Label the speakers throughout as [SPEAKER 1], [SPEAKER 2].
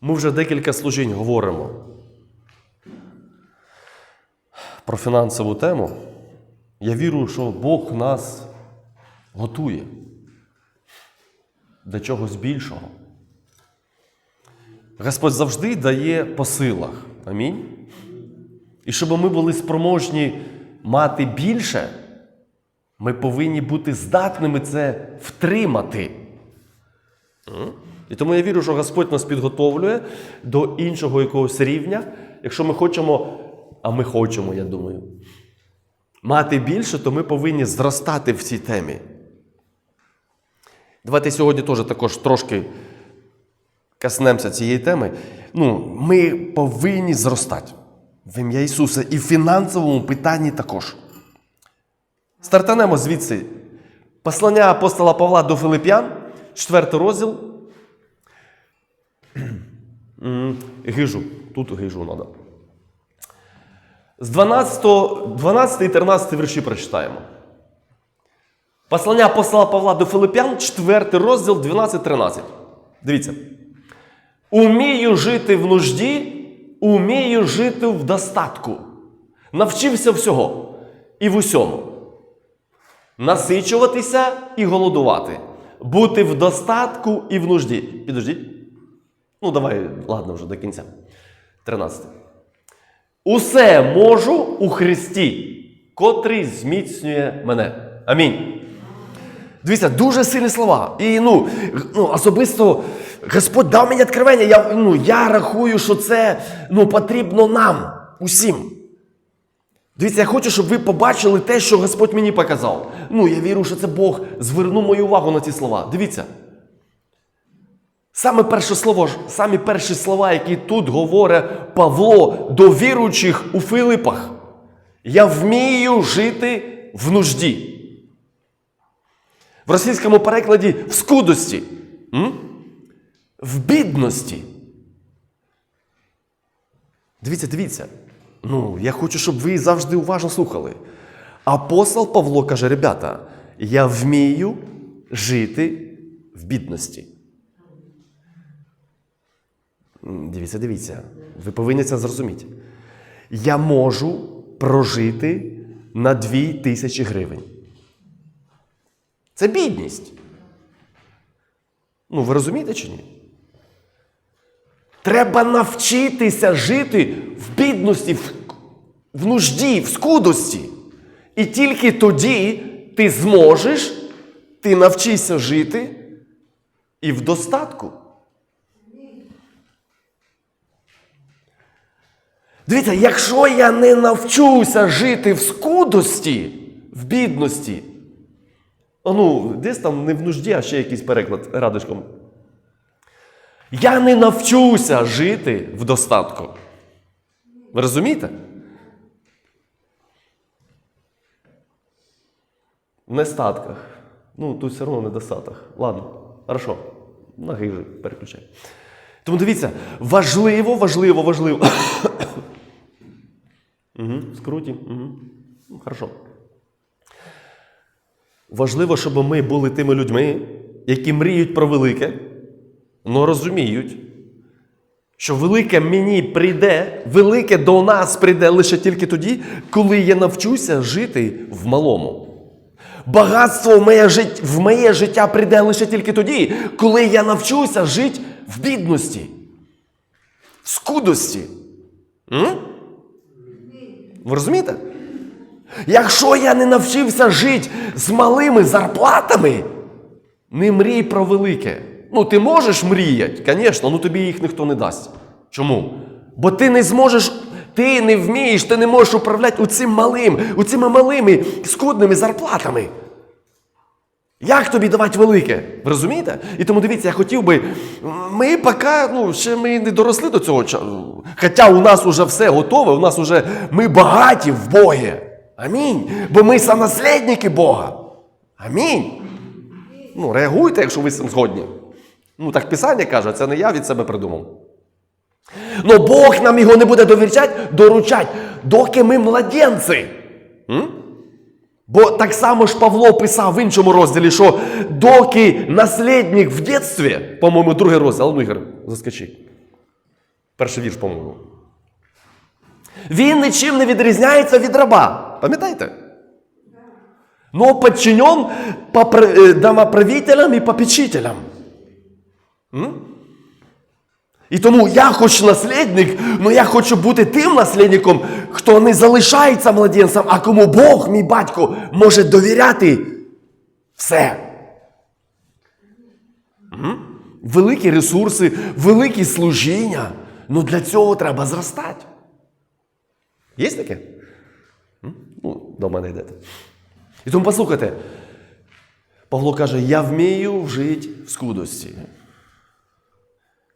[SPEAKER 1] Ми вже декілька служінь говоримо про фінансову тему. Я вірю, що Бог нас готує до чогось більшого. Господь завжди дає по силах. Амінь. І щоб ми були спроможні мати більше, ми повинні бути здатними це втримати. І тому я вірю, що Господь нас підготовлює до іншого якогось рівня, якщо ми хочемо, а ми хочемо, я думаю, мати більше, то ми повинні зростати в цій темі. Давайте сьогодні теж також трошки коснемося цієї теми. Ну, ми повинні зростати в ім'я Ісуса і в фінансовому питанні також. Стартанемо звідси. Послання апостола Павла до Филип'ян, 4 розділ. Гижу. Тут гижу треба. З 12, 12 і 13 вірші прочитаємо. Послання апостола Павла до Филип'ян, 4 розділ 12-13. Дивіться. Умію жити в нужді, умію жити в достатку. Навчився всього і в усьому. Насичуватися і голодувати. Бути в достатку і в нужді. Підождіть. Ну, давай, ладно, вже до кінця. 13. Усе можу у Христі, котрий зміцнює мене. Амінь. Дивіться, дуже сильні слова. І ну, ну особисто Господь дав мені відкривання. Я, ну, я рахую, що це ну, потрібно нам, усім. Дивіться, я хочу, щоб ви побачили те, що Господь мені показав. Ну, я вірю, що це Бог звернув мою увагу на ці слова. Дивіться. Саме перше слово, самі перші слова, які тут говорить Павло до віруючих у Филипах. Я вмію жити в нужді. В російському перекладі в скудості, м? в бідності. Дивіться, дивіться. Ну, я хочу, щоб ви завжди уважно слухали. Апостол Павло каже: ребята, я вмію жити в бідності. Дивіться, дивіться. Ви повинні це зрозуміти. Я можу прожити на дві тисячі гривень. Це бідність. Ну, ви розумієте чи ні? Треба навчитися жити в бідності, в, в нужді, в скудості. І тільки тоді ти зможеш, ти навчишся жити і в достатку. Дивіться, якщо я не навчуся жити в скудості, в бідності, ну, десь там не в нужді, а ще якийсь переклад радишком. Я не навчуся жити в достатку. Ви розумієте? В нестатках. Ну, тут все одно недостаток. Ладно, хорошо. На гижу переключай. Тому дивіться, важливо, важливо, важливо. Скруті. Угу. Хорошо. Важливо, щоб ми були тими людьми, які мріють про велике, але розуміють, що велике мені прийде, велике до нас прийде лише тільки тоді, коли я навчуся жити в малому. Багатство в моє, жит... в моє життя прийде лише тільки тоді, коли я навчуся жити в бідності, в скудості. М? Ви розумієте? Якщо я не навчився жити з малими зарплатами, не мрій про велике. Ну, ти можеш мріяти, звісно, ну тобі їх ніхто не дасть. Чому? Бо ти не зможеш, ти не вмієш, ти не можеш управляти оцим малим, оцими малими скудними зарплатами. Як тобі давати велике? Ви розумієте? І тому дивіться, я хотів би. Ми поки ну, ще ми не доросли до цього часу. Хоча у нас вже все готове, у нас вже ми багаті в Богі. Амінь. Бо ми сонаслідники Бога. Амінь. Ну, реагуйте, якщо ви з цим згодні. Ну, так Писання каже, це не я від себе придумав. Но Бог нам його не буде довірчати, доручати, доки ми младенці. М? Бо так само ж Павло писав в іншому розділі, що доки наслідник в дитинстві, по-моєму, другий розділ, ну, Ігор, заскочи. Перший вірш, по-моєму. Він нічим не відрізняється від раба. Пам'ятаєте? Но подчинен попр- э, домоправителям і попечителям. М? І тому я хоч наслідник, але я хочу бути тим наслідником, хто не залишається младенцем, а кому Бог, мій батько, може довіряти все. Великі ресурси, великі служіння. Ну для цього треба зростати. Є таке? Ну, до мене йдете. І тому послухайте, Павло каже: я вмію жити в скудості.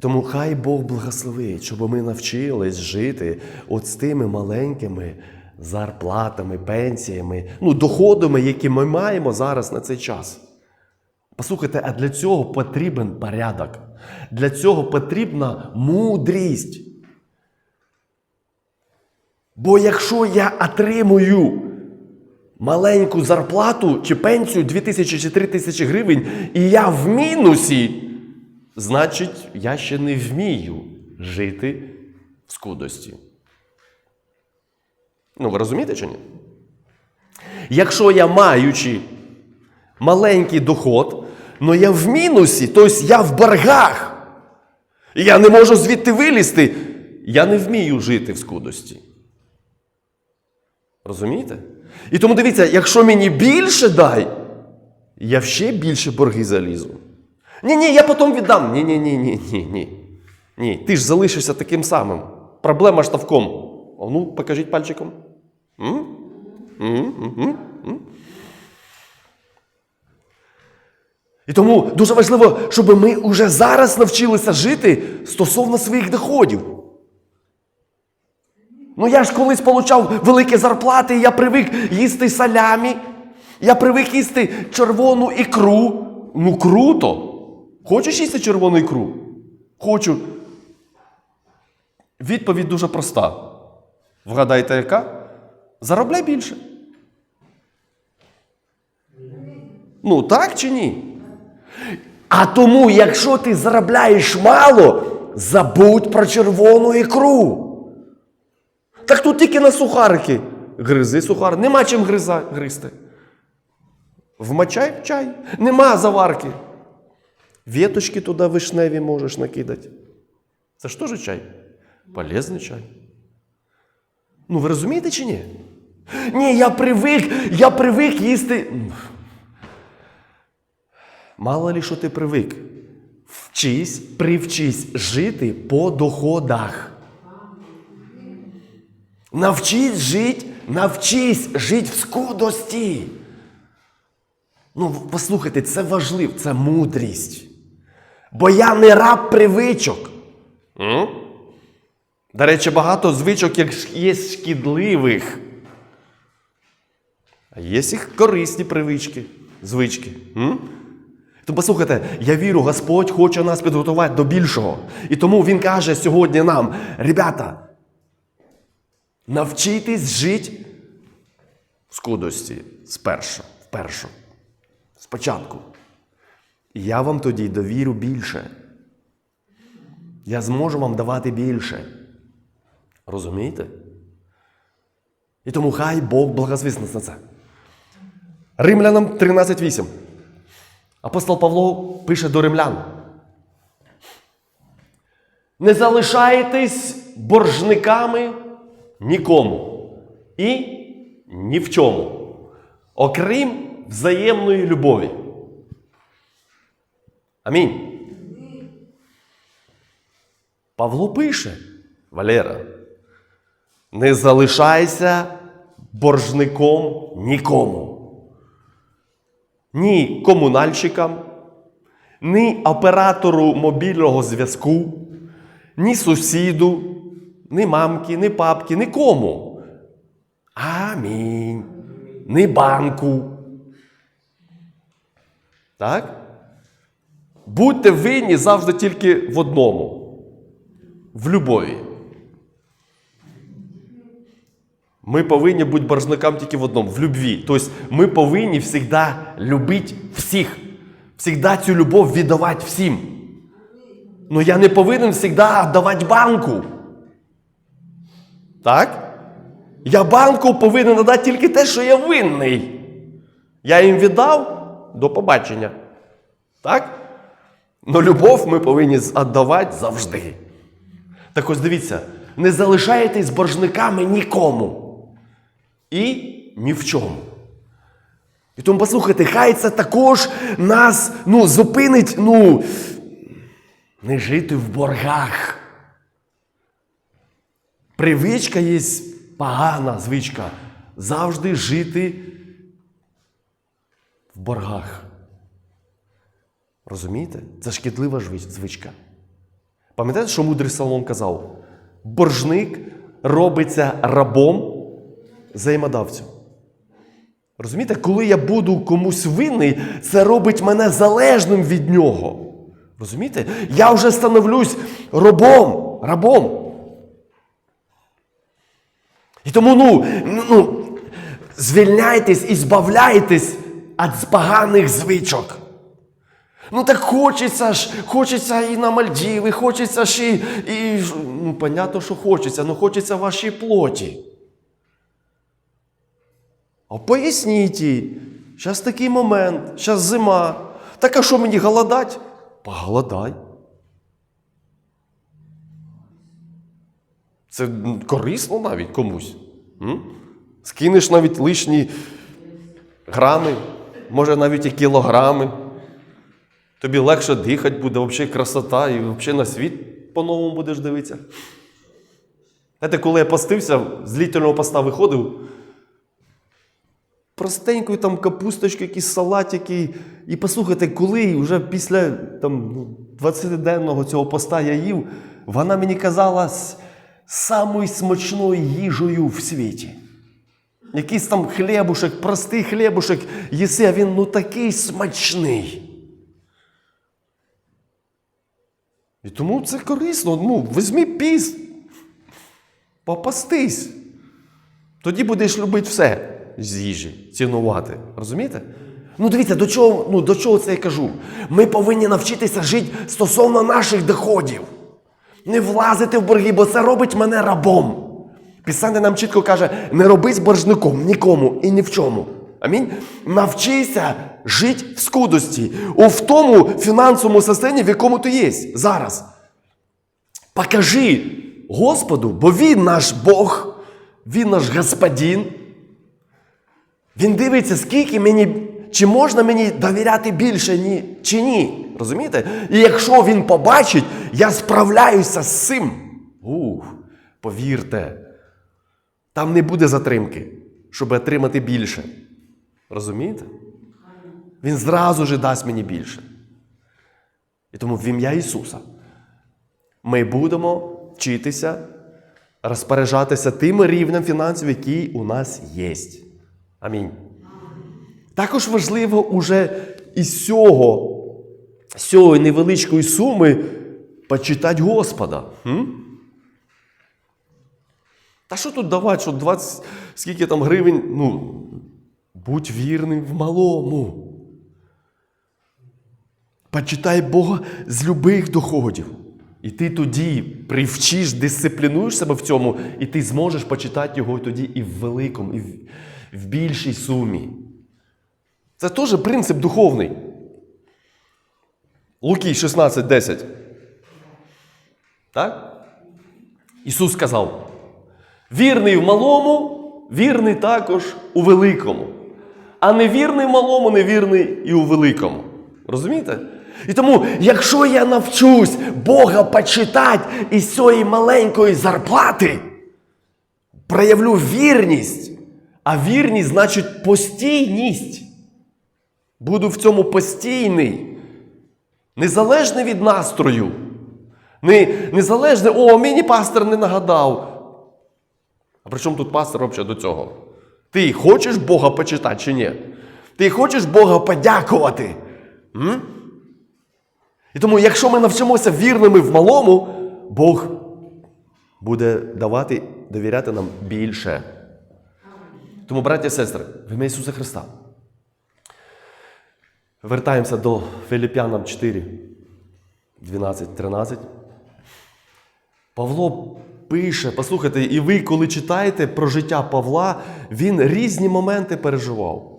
[SPEAKER 1] Тому хай Бог благословить, щоб ми навчились жити от з тими маленькими зарплатами, пенсіями, ну, доходами, які ми маємо зараз на цей час. Послухайте, а для цього потрібен порядок. Для цього потрібна мудрість. Бо якщо я отримую маленьку зарплату чи пенсію 2 тисячі чи 3 тисячі гривень, і я в мінусі, значить, я ще не вмію жити в скудості. Ну, ви розумієте чи ні? Якщо я маючи маленький доход, але я в мінусі, тобто я в боргах, і я не можу звідти вилізти, я не вмію жити в скудості. Розумієте? І тому дивіться, якщо мені більше дай, я ще більше борги залізу. Ні, ні, я потім віддам. Ні, ні, ні, ні, ні, ні. Ні, ти ж залишишся таким самим. Проблема ж тавком. О, ну, покажіть пальчиком. М? М? М? М? І тому дуже важливо, щоб ми вже зараз навчилися жити стосовно своїх доходів. Ну я ж колись получав великі зарплати, я привик їсти салямі, я привик їсти червону ікру. Ну круто. Хочеш їсти червону ікру? Хочу. Відповідь дуже проста. Вгадайте, яка? Заробляй більше. Ну, так чи ні? А тому, якщо ти заробляєш мало, забудь про червону ікру. Так тут тільки на сухарики. Гризи сухар. Нема чим гриза, гризти. Вмочай в чай. Нема заварки. Віточки туди вишневі можеш накидати. Це ж теж чай. Полезний чай. Ну, ви розумієте чи ні? Ні, я привик, я привик їсти. Мало ли, що ти привик. Вчись, привчись жити по доходах. Навчись жити, навчись жити в скудості. Ну, послухайте, це важливо, це мудрість. Бо я не раб привичок. М? До речі, багато звичок є шкідливих. А є їх корисні привички, звички. М? То послухайте, я вірю, Господь хоче нас підготувати до більшого. І тому Він каже сьогодні нам: ребята, навчитись жити в скудості спершу, вперше, спочатку. Я вам тоді довірю більше. Я зможу вам давати більше. Розумієте? І тому хай Бог благословить нас на це. Римлянам 13.8. Апостол Павло пише до римлян. Не залишайтесь боржниками нікому і ні в чому, окрім взаємної любові. Амінь. Павло пише, Валера, не залишайся боржником нікому. Ні комунальщикам, ні оператору мобільного зв'язку, ні сусіду, ні мамки, ні папки, нікому. Амінь. Ні банку. Так? Будьте винні завжди тільки в одному. В любові. Ми повинні бути боржникам тільки в одному, в любві. Тобто ми повинні завжди любити всіх. Всегда цю любов віддавати всім. Ну я не повинен завжди давати банку. Так? Я банку повинен надати тільки те, що я винний. Я їм віддав до побачення. Так? Но любов ми повинні віддавати завжди. Так ось дивіться, не залишайтесь боржниками нікому. І ні в чому. І тому послухайте, хай це також нас ну, зупинить, ну, не жити в боргах. Привичка є погана звичка. Завжди жити в боргах. Розумієте? Це шкідлива звичка. Пам'ятаєте, що мудрий Соломон казав? Боржник робиться рабом взаємодавцю. Розумієте, коли я буду комусь винний, це робить мене залежним від нього. Розумієте? Я вже становлюсь рабом. рабом. І тому, ну, ну, звільняйтесь і збавляйтесь від поганих звичок. Ну так хочеться ж, хочеться і на Мальдіви, хочеться ж і, і ну, понятно, що хочеться, але хочеться вашій плоті. А поясніть зараз такий момент, зараз зима. Так а що мені голодать? Поголодай. Це корисно навіть комусь. М? Скинеш навіть лишні грами, може навіть і кілограми. Тобі легше дихати буде, взагалі красота, і взагалі на світ по-новому будеш дивитися. Знаєте, коли я постився, з літнього поста виходив, простенької там капусточки, якісь салатики. І послухайте, коли вже після там, ну, 20-денного цього поста я їв, вона мені казалась самою смачною їжею в світі. Якийсь там хлібушек, простий хлібушек їси, а він ну такий смачний. І тому це корисно. Ну, візьми піст, попастись. Тоді будеш любити все з їжі, цінувати. Розумієте? Ну, дивіться, до чого, ну, до чого це я кажу? Ми повинні навчитися жити стосовно наших доходів. Не влазити в борги, бо це робить мене рабом. Писання нам чітко каже: не робись боржником нікому і ні в чому. Амінь. Навчися жити в скудості, у в тому фінансовому состоянні, в якому ти є зараз. Покажи Господу, бо Він наш Бог, Він наш Господин. Він дивиться, скільки мені, чи можна мені довіряти більше, ні, чи ні. Розумієте? І якщо він побачить, я справляюся з цим. Ух, повірте, там не буде затримки, щоб отримати більше. Розумієте? Він зразу ж дасть мені більше. І тому в ім'я Ісуса ми будемо вчитися розпоряджатися тим рівнем фінансів, який у нас є. Амінь. Також важливо уже із цього, з цієї невеличкої суми почитати Господа. М? Та що тут давати, що 20 скільки там гривень, ну, будь вірним в малому. Почитай Бога з любих доходів. І ти тоді привчиш, дисциплінуєш себе в цьому, і ти зможеш почитати його тоді і в великому, і в, більшій сумі. Це теж принцип духовний. Луки 16:10. Так? Ісус сказав: вірний в малому, вірний також у великому. А невірний малому, невірний і у великому. Розумієте? І тому, якщо я навчусь Бога почитати із цієї маленької зарплати, проявлю вірність, а вірність значить постійність. Буду в цьому постійний, незалежний від настрою. Не, незалежний, о, мені пастор не нагадав. А при чому тут пастор взагалі до цього? Ти хочеш Бога почитати чи ні? Ти хочеш Бога подякувати? М? І тому, якщо ми навчимося вірними в малому, Бог буде давати, довіряти нам більше. Тому, браття і сестри, в ім'я Ісуса Христа. Вертаємося до Филип'янам 4. 12-13. Павло пише, послухайте, і ви, коли читаєте про життя Павла, він різні моменти переживав.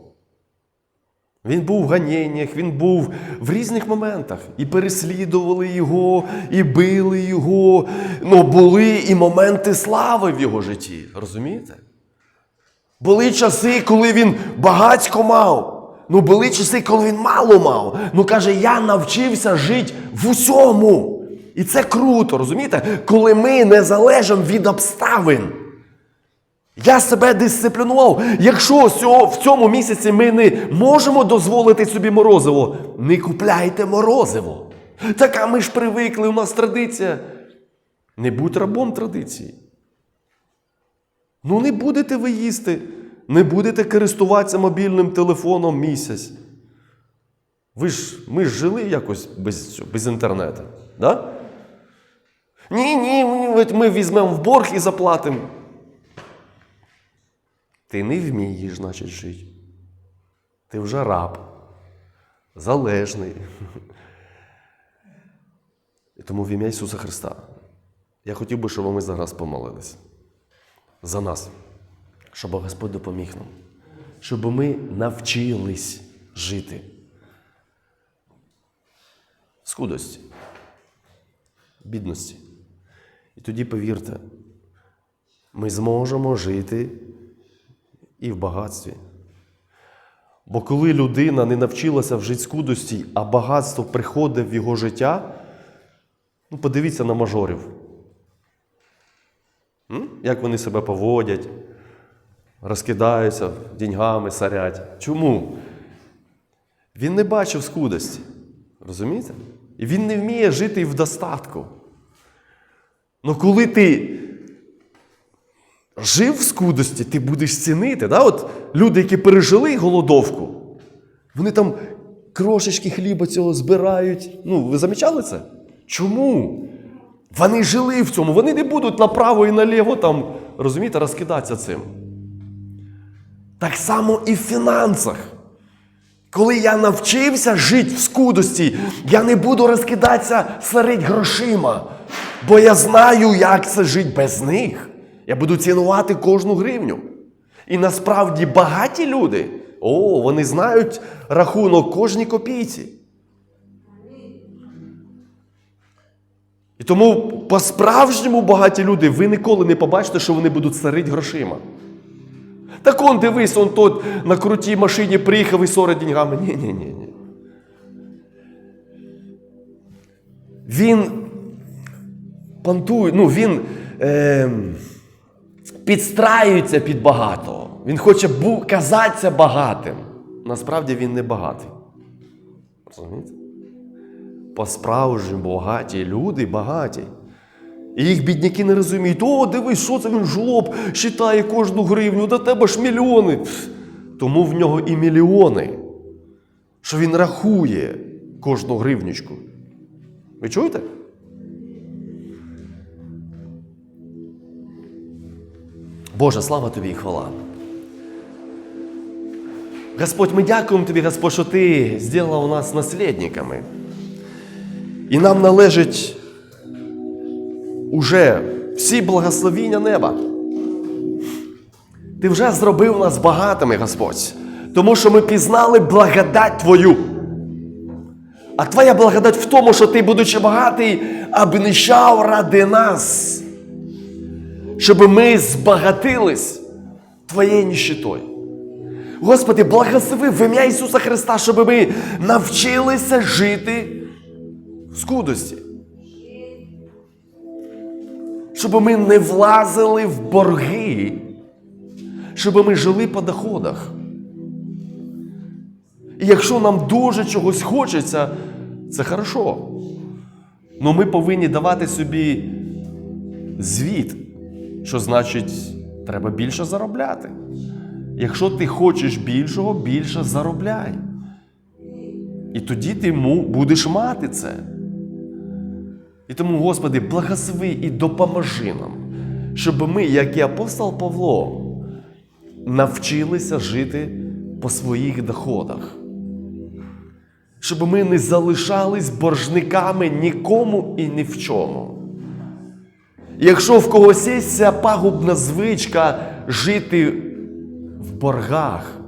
[SPEAKER 1] Він був в ганіннях, він був в різних моментах. І переслідували його, і били його. Ну, були і моменти слави в його житті. Розумієте? Були часи, коли він багатько мав. Ну, були часи, коли він мало мав. Ну каже, я навчився жити в усьому. І це круто, розумієте? Коли ми не залежимо від обставин. Я себе дисциплінував. Якщо в цьому місяці ми не можемо дозволити собі морозиво, не купляйте морозиво. Так а ми ж привикли, у нас традиція. Не будь рабом традиції. Ну, не будете ви їсти, не будете користуватися мобільним телефоном місяць. Ви ж, ми ж жили якось без, без інтернету. Да? Ні, ні, ми, візьмемо в борг і заплатимо. Ти не вмієш, значить, жити. Ти вже раб, залежний. І тому в ім'я Ісуса Христа я хотів би, щоб ми зараз помолилися за нас, щоб Господь допоміг нам, щоб ми навчились жити. в Скудості, бідності. І тоді повірте, ми зможемо жити і в багатстві. Бо коли людина не навчилася в жити скудості, а багатство приходить в його життя, ну подивіться на мажорів. М? Як вони себе поводять, розкидаються деньгами, сорять. Чому? Він не бачив скудості. Розумієте? І він не вміє жити в достатку. Ну коли ти жив в скудості, ти будеш цінити. Да? От люди, які пережили голодовку, вони там крошечки хліба цього збирають. Ну, ви замічали це? Чому? Вони жили в цьому, вони не будуть направо і наліво там, розумієте, розкидатися цим. Так само і в фінансах. Коли я навчився жити в скудості, я не буду розкидатися серед грошима, бо я знаю, як це жити без них. Я буду цінувати кожну гривню. І насправді багаті люди, о, вони знають рахунок кожній копійці. І тому по-справжньому багаті люди, ви ніколи не побачите, що вони будуть сорити грошима. Так он дивись, он тот на крутій машині приїхав і сорить деньгами. Ні, ні, ні, ні. Він пантує, ну він е, підстраюється під багатого. Він хоче казатися багатим. Насправді він не багатий. Розумієте? По-справжньому багаті люди багаті. І їх бідняки не розуміють, о, дивись, що це він жлоб, считає кожну гривню, до тебе ж мільйони. Тому в нього і мільйони, що він рахує кожну гривнючку. Ви чуєте? Боже, слава тобі і хвала. Господь, ми дякуємо тобі, Господь, що ти зробив нас наслідниками. І нам належить уже всі благословіння неба. Ти вже зробив нас багатими, Господь, тому що ми пізнали благодать Твою. А Твоя благодать в тому, що Ти, будучи багатий, обнищав ради нас, щоб ми збагатились Твоєю ніщитою. Господи, благослови в ім'я Ісуса Христа, щоб ми навчилися жити в скудості. Щоб ми не влазили в борги, щоб ми жили по доходах. І якщо нам дуже чогось хочеться, це хорошо. Але ми повинні давати собі звіт, що значить, треба більше заробляти. Якщо ти хочеш більшого, більше заробляй. І тоді ти будеш мати це. І тому, Господи, благослови і допоможи нам, щоб ми, як і апостол Павло, навчилися жити по своїх доходах. щоб ми не залишались боржниками нікому і ні в чому. Якщо в когось є ця пагубна звичка жити в боргах,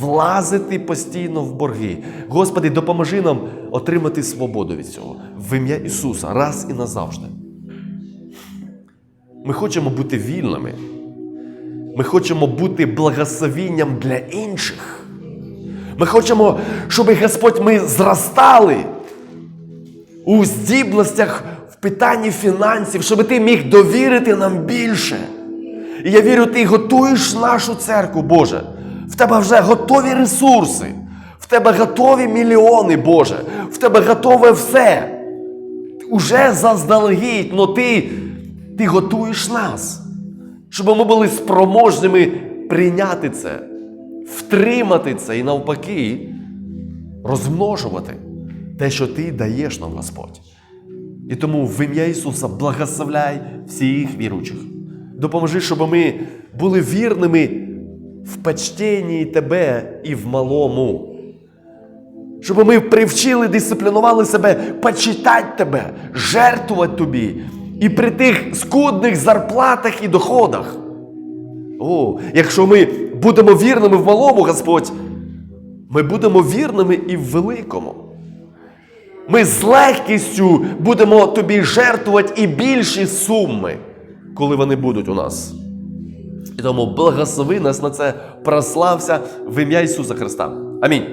[SPEAKER 1] влазити постійно в борги, Господи, допоможи нам отримати свободу від цього в ім'я Ісуса раз і назавжди. Ми хочемо бути вільними. Ми хочемо бути благословінням для інших. Ми хочемо, щоб Господь ми зростали у здібностях питанні фінансів, щоб ти міг довірити нам більше. І я вірю, ти готуєш нашу церкву, Боже. В тебе вже готові ресурси, в тебе готові мільйони, Боже, в тебе готове все. Уже заздалегідь, но ти, ти готуєш нас, щоб ми були спроможними прийняти це, втримати це і навпаки розмножувати те, що ти даєш нам, Господь. І тому в ім'я Ісуса благословляй всіх віруючих. Допоможи, щоб ми були вірними в почтенні Тебе і в малому. Щоб ми привчили, дисциплінували себе почитати Тебе, жертвувати Тобі і при тих скудних зарплатах і доходах. О, якщо ми будемо вірними в малому, Господь, ми будемо вірними і в великому. Ми з легкістю будемо тобі жертвувати і більші суми, коли вони будуть у нас. І тому благослови нас на це, прослався в ім'я Ісуса Христа. Амінь.